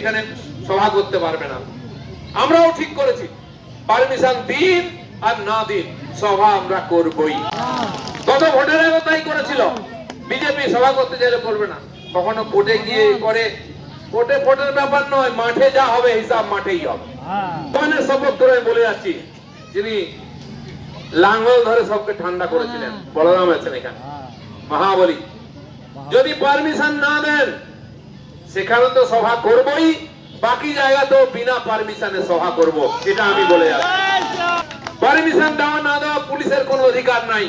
এখানে সভা করতে পারবে না। আমরাও ঠিক করেছি। পারমিশন দিন আর না দিন সভা আমরা করবই। গত আগে তাই করেছিল। বিজেপি সভা করতে চাইলে করবে না। কখনো কোর্টে গিয়ে করে, কোর্টে ভোটের ব্যাপার নয়, মাঠে যা হবে হিসাব মাঠেই হবে। মানে শপথ করে বলে যাচ্ছি, যিনি লাঙ্গল ধরে সবকে ঠান্ডা করেছিলেন, বলরাম আছেন এখানে। মহাবলী। যদি পারমিশন না দেন সেখানে তো সভা করবই, বাকি জায়গাতেও বিনা পারমিশনে সভা করব, এটা আমি বলে যাচ্ছি। পারমিশন দেওয়া না দেওয়া পুলিশের কোনো অধিকার নাই।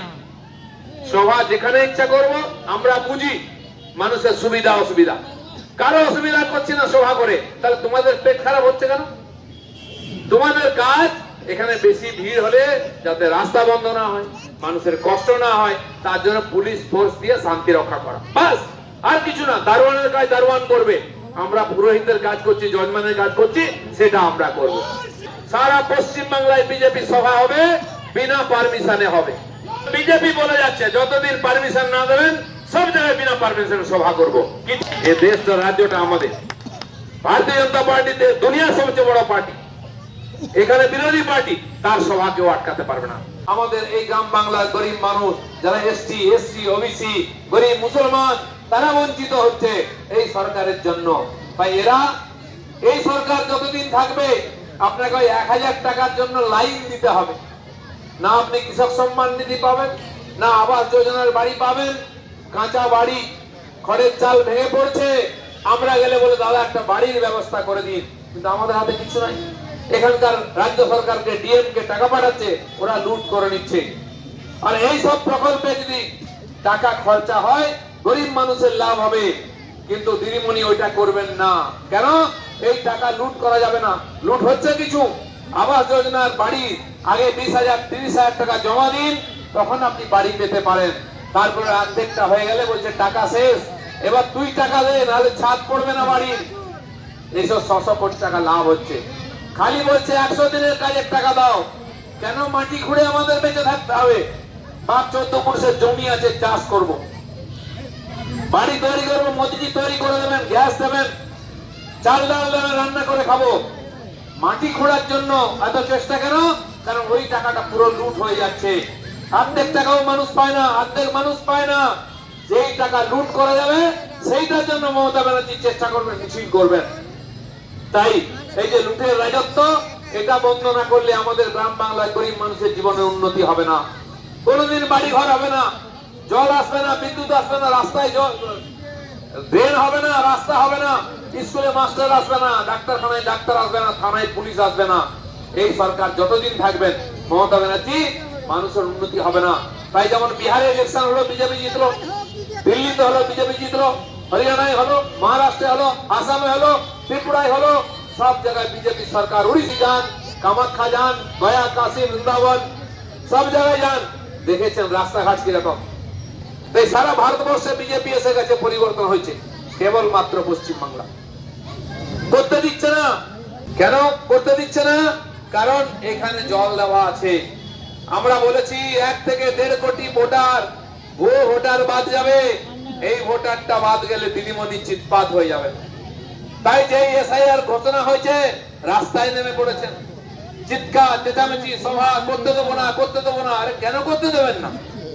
সভা যেখানে ইচ্ছা করব, আমরা বুঝি মানুষের সুবিধা, অসুবিধা। কারও অসুবিধা করছি না সভা করে, তাহলে তোমাদের পেট খারাপ হচ্ছে কেন? তোমাদের কাজ, এখানে বেশি ভিড় হলে যাতে রাস্তা বন্ধ না হয়, মানুষের কষ্ট না হয়, তার জন্য পুলিশ ফোর্স দিয়ে শান্তি রক্ষা করা। বাস, আর কিছু না, দারোয়ানের কাজ দারোয়ান করবে। আমরা পুরোহিতের কাজ করছি যজমানের কাজ করছি, সেটা আমরা করব। সারা পশ্চিম বাংলায় বিজেপি সভা হবে, বিনা পারমিশনে হবে। বিজেপি বলে যাচ্ছে, যতদিন পারমিশন না দেবেন, সব জায়গায় বিনা পারমিশনে সভা করব। এ দেশটা রাজ্যটা আমাদের। ভারতীয় জনতা পার্টিতে দুনিয়ার সবচেয়ে বড় পার্টি। এখানে বিরোধী পার্টি, তার সভা কেউ আটকাতে পারবে না। আমাদের এই গ্রাম বাংলার গরিব মানুষ, যারা এসটি, এসসি, ওবিসি, গরিব মুসলমান তারা বঞ্চিত হচ্ছে এই সরকারের জন্য। তাই এরা এই সরকার যতদিন থাকবে, আপনাকে ওই এক হাজার টাকার জন্য লাইন দিতে হবে। না আপনি কৃষক সম্মান নিধি পাবেন, না আবাস যোজনার বাড়ি পাবেন, কাঁচা বাড়ি, খড়ের চাল ভেঙে পড়ছে, আমরা গেলে বলে, দাদা, একটা বাড়ির ব্যবস্থা করে দিন। কিন্তু আমাদের হাতে কিছু নাই। এখানকার রাজ্য সরকারকে ডিএম কে টাকা পাঠাচ্ছে, ওরা লুট করে নিচ্ছে। আর এই সব প্রকল্পে যদি টাকা খরচা হয় গরিব মানুষের লাভ হবে। কিন্তু দিদিমণি ওইটা করবেন না। কেন? এই টাকা লুট করা যাবে না। লুট হচ্ছে কিছু? আবাস যোজনার বাড়ি আগে বিশ হাজার, তিরিশ হাজার টাকা জমা দিন, তখন আপনি বাড়ি পেতে পারেন। তারপরে অর্ধেকটা হয়ে গেলে বলছে, টাকা শেষ। এবার তুই টাকা দে, নাহলে ছাদ পড়বে না বাড়ির। এইসব ছশো কোটি টাকা লাভ হচ্ছে। খালি বলছে, একশো দিনের কাজের টাকা দাও। কেন মাটি খুঁড়ে আমাদের বেঁচে থাকতে হবে? পাঁচ চোদ্দ পুরুষের জমি আছে, চাষ করব। বাড়ি তৈরি করব মোদিজি তৈরি করে দেবেন, গ্যাস দেবেন, চাল ডাল দেবেন, রান্না করে খাব। মাটি খোঁড়ার জন্য এত চেষ্টা কেন? কারণ ওই টাকাটা পুরো লুট হয়ে যাচ্ছে। অর্ধেক টাকাও মানুষ পায় না, অর্ধেক মানুষ পায় না। যেই টাকা লুট করা যাবে, সেইটার জন্য মমতা ব্যানার্জি চেষ্টা করবেন কিছুই করবেন। তাই এই যে লুটের রাজত্ব, এটা বন্ধ না করলে আমাদের গ্রাম বাংলায় গরিব মানুষের জীবনে উন্নতি হবে না। কোনোদিন বাড়ি ঘর হবে না। জল আসবে না, বিদ্যুৎ আসবে না, রাস্তায় জল ড্রেন হবে না, রাস্তা হবে না, স্কুলে মাস্টার আসবে না, ডাক্তারখানায় ডাক্তার আসবে না, থানায় পুলিশ আসবে না। এই সরকার যতদিন থাকবেন, মমতা ব্যানার্জি, মানুষের উন্নতি হবে না। তাই যেমন বিহারে ইলেকশন হলো, বিজেপি জিতলো, দিল্লিতে হলো, বিজেপি জিতলো, হরিয়ানায় হলো, মহারাষ্ট্রে হলো, আসামে হলো, ত্রিপুরায় হলো, সব জায়গায় বিজেপি সরকার, উড়িষ্যা যান, কামাখ্যা যান, গয়া, কাশি, বৃন্দাবন, সব জায়গায় যান। দেখেছেন রাস্তাঘাট কীরকম? তাই সারা ভারতবর্ষে বিজেপি এসে গেছে পরিবর্তন হয়েছে কেবল মাত্র পশ্চিম বাংলা করতে দিচ্ছে না। কেন করতে দিচ্ছে না? কারণ এখানে জল দেওয়া আছে। আমরা বলেছি এক থেকে দেড় কোটি ভোটার ভুয়ো ভোটার বাদ যাবে। এই ভোটারটা বাদ গেলে দিদিমণি চিৎপাত হয়ে যাবে। তাই যে এসআইআর ঘোষণা হয়েছে, রাস্তায় নেমে পড়েছেন চিৎকার, চেঁচামেচি, সভা, করতে দেবো না, করতে দেবো না। আরে কেন করতে দেবেন না?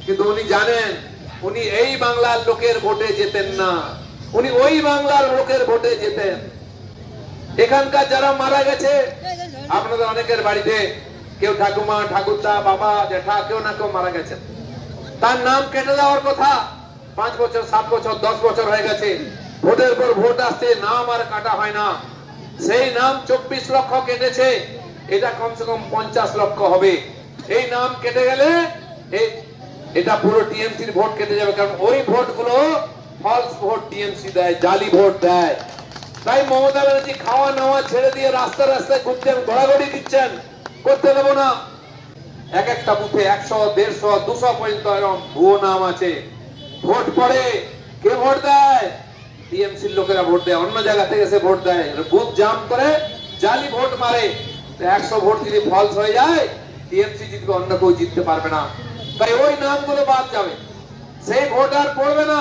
কিন্তু উনি জানেন উনি এই বাংলার লোকের ভোটে যেতেন না। উনি ওই বাংলার লোকের ভোটে যেতেন এখানকার যারা মারা গেছে, আপনাদের অনেকের বাড়িতে কেউ ঠাকুমা, ঠাকুরদা, বাবা, জেঠা, কেউ না কেউ মারা গেছেন। তার নাম কেটে দেওয়ার কথা পাঁচ বছর, সাত বছর, দশ বছর হয়ে গেছে। ভোটের পর ভোট আসছে, নাম আর কাটা হয় না। সেই নাম চব্বিশ লক্ষ কেটেছে, এটা কমসে কম পঞ্চাশ লক্ষ হবে। এই নাম কেটে গেলে এই এটা পুরো টিএমসির ভোট কেটে যাবে, কারণ ওই ভোটগুলো ফলস ভোট টিএমসি দেয়, জালি ভোট দেয়। তাই মমতা ব্যানার্জি খাওয়া নাওয়া ছেড়ে দিয়ে রাস্তা রাস্তায় ঘুরছেন ঘোরাঘুরি দিচ্ছেন, করতে দেবো না। এক একটা বুথে একশো, দেড়শো, দুশো পর্যন্ত এরকম ভুয়ো নাম আছে। ভোট পড়ে, কে ভোট দেয়? টিএমসির লোকেরা ভোট দেয়, অন্য জায়গা থেকে এসে ভোট দেয়। বুথ জাম করে জালি ভোট মারে। একশো ভোট যদি ফলস হয়ে যায়, টিএমসি জিতবে, অন্য কেউ জিততে পারবে না। তাই ওই নামগুলো বাদ যাবে। সেই ভোট আর পড়বে না।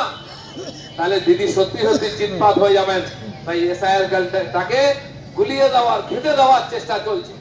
তাহলে দিদি সত্যি সত্যি চিৎপাত হয়ে যাবেন। তাই এসআইআর তাকে গুলিয়ে দেওয়ার, খেতে দেওয়ার চেষ্টা চলছে।